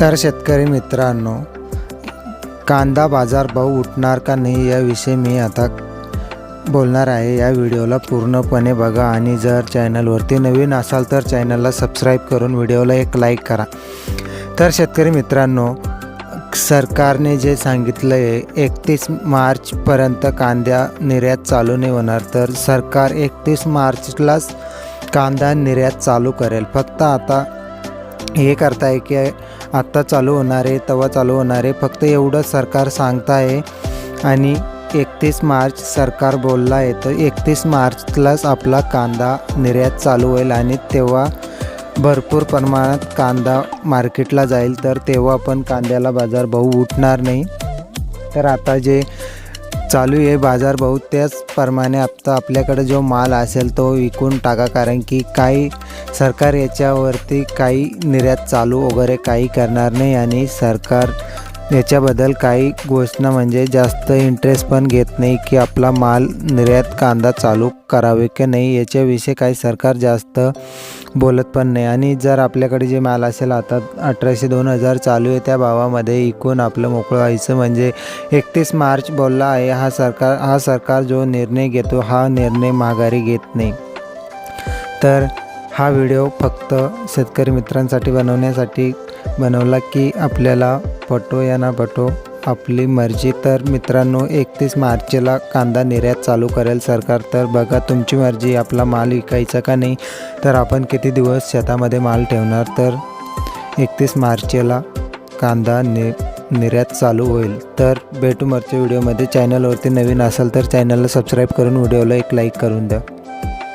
तर शेतकरी मित्रांनो कांदा बाजार भाव उठणार का नाही याविषयी मी आता बोलणार आहे. या व्हिडिओला पूर्णपणे बघा आणि जर चॅनलवरती नवीन असाल तर चॅनलला सबस्क्राईब करून व्हिडिओला एक लाईक करा. तर शेतकरी मित्रांनो सरकारने जे सांगितलं आहे एकतीस मार्चपर्यंत कांद्या निर्यात चालू नाही होणार. तर सरकार एकतीस मार्चलाच कांदा निर्यात चालू करेल. फक्त आता हे करताय की आत्ता चालू होणार आहे तेव्हा चालू होणार आहे. फक्त एवढं सरकार सांगत आहे आणि एकतीस मार्च सरकार बोलला आहे. तर एकतीस मार्चलाच आपला कांदा निर्यात चालू होईल आणि तेव्हा भरपूर प्रमाणात कांदा मार्केटला जाईल. तर तेव्हा पण कांद्याला बाजारभाव उठणार नाही. तर आता जे चालू आहे बाजार बाजारभाव त्याचप्रमाणे आता आपल्याकडे जो माल असेल तो विकून टाका. कारण की काही सरकार याच्यावरती काही निर्यात चालू वगैरे काही करणार नाही आणि सरकार याच्याबद्दल काही घोषणा म्हणजे जास्त इंटरेस्ट पण घेत नाही की आपला माल निर्यात कांदा चालू करावे की नाही याच्याविषयी काही सरकार जास्त बोलत पण नाही. आणि जर आपल्याकडे जे माल असेल आता अठराशे दोन हजार चालू आहे त्या भावामध्ये इकून आपलं मोकळं व्हायचं म्हणजे एकतीस मार्च बोलला आहे हा सरकार हा सरकार जो निर्णय घेतो हा निर्णय माघारी घेत नाही. तर हा व्हिडिओ फक्त शेतकरी मित्रांसाठी बनवण्यासाठी बनवला की आपल्याला पटो या ना पटो आपली मर्जी. तर मित्रांनो एकतीस मार्चला कांदा निर्यात चालू करेल सरकार. तर बघा तुमची मर्जी. आपला माल विकायचा का नाही? तर आपण किती दिवस शेतामध्ये माल ठेवणार? तर एकतीस मार्चला कांदा नि निर्यात चालू होईल. तर भेटू मरच्या व्हिडिओमध्ये. चॅनलवरती नवीन असाल तर चॅनलला सबस्क्राईब करून व्हिडिओला एक लाईक करून द्या.